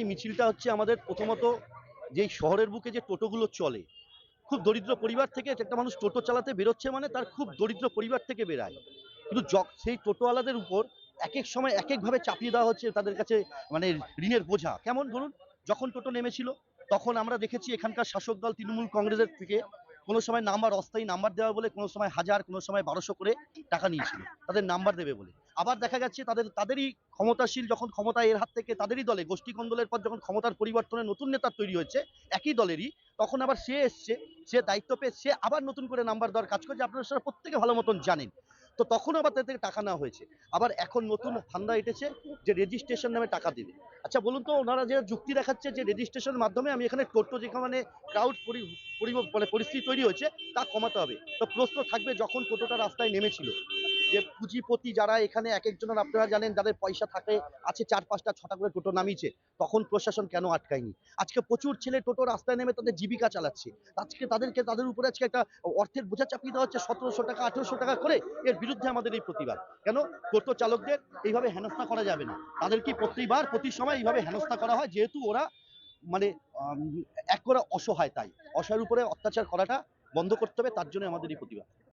এই মিছিলটা হচ্ছে আমাদের প্রথমত যেই শহরের বুকে যে টোটোগুলো চলে, খুব দরিদ্র পরিবার থেকে একটা মানুষ টোটো চালাতে বেরোচ্ছে মানে তার খুব দরিদ্র পরিবার থেকে বেরায়। কিন্তু সেই টোটোওয়ালাদের উপর এক এক সময় এক একভাবে চাপিয়ে দেওয়া হচ্ছে তাদের কাছে মানে ঋণের বোঝা। কেমন ধরুন যখন টোটো নেমেছিল, তখন আমরা দেখেছি এখানকার শাসক দল তৃণমূল কংগ্রেসের থেকে কোনো সময় নাম্বার অস্থায়ী নাম্বার দেওয়া বলে কোনো সময় হাজার, কোনো সময় বারোশো করে টাকা নিয়েছিল। তাদের নাম্বার দেবে বলে। আবার দেখা যাচ্ছে তাদের, তাদেরই ক্ষমতাশীল যখন ক্ষমতা এর হাত থেকে তাদেরই দলে, গোষ্ঠী কন্দলের পর যখন ক্ষমতার পরিবর্তনে নতুন নেতা তৈরি হয়েছে, একই দলেরই, তখন আবার সে এসছে, সে দায়িত্ব পেয়ে সে আবার নতুন করে নাম্বার দেওয়ার কাজ করছে। আপনারা সেটা প্রত্যেকে ভালো মতন জানেন। তো তখন আবার তাদের থেকে টাকা নেওয়া হয়েছে। আবার এখন নতুন ফান্দা এটেছে যে রেজিস্ট্রেশন নামে টাকা দিবে। আচ্ছা বলুন তো, ওনারা যে যুক্তি দেখাচ্ছে যে রেজিস্ট্রেশনের মাধ্যমে আমি এখানে টোটো যেখানে ক্রাউড মানে পরিস্থিতি তৈরি হয়েছে, তা কমাতে হবে। তো প্রশ্ন থাকবে যখন টোটোটা রাস্তায় নেমেছিল। যে পুঁজিপতি যারা এখানে এক একজনের আপনারা জানেন যাদের পয়সা থাকে, আছে চার পাঁচটা, ছটা করে টোটো নামিয়েছে, তখন প্রশাসন কেন আটকায়নি? আজকে প্রচুর ছেলে টোটো রাস্তায় নেমে তাদের জীবিকা চালাচ্ছে। আজকে তাদেরকে, তাদের উপরে আজকে একটা অর্থের বোঝা চাপিয়ে দেওয়া হচ্ছে, সতেরোশো টাকা, আঠেরোশো টাকা করে এর বিরুদ্ধে আমাদের এই প্রতিবাদ। কেন? টোটো চালকদের এইভাবে হেনস্থা করা যাবে না। তাদেরকে প্রতিবার প্রতি সময় এইভাবে হেনস্থা করা হয়, যেহেতু ওরা মানে এক করে অসহায় তাই। অসহায়ের উপরে অত্যাচার করাটা বন্ধ করতে হবে, তার জন্য আমাদের এই প্রতিবাদ।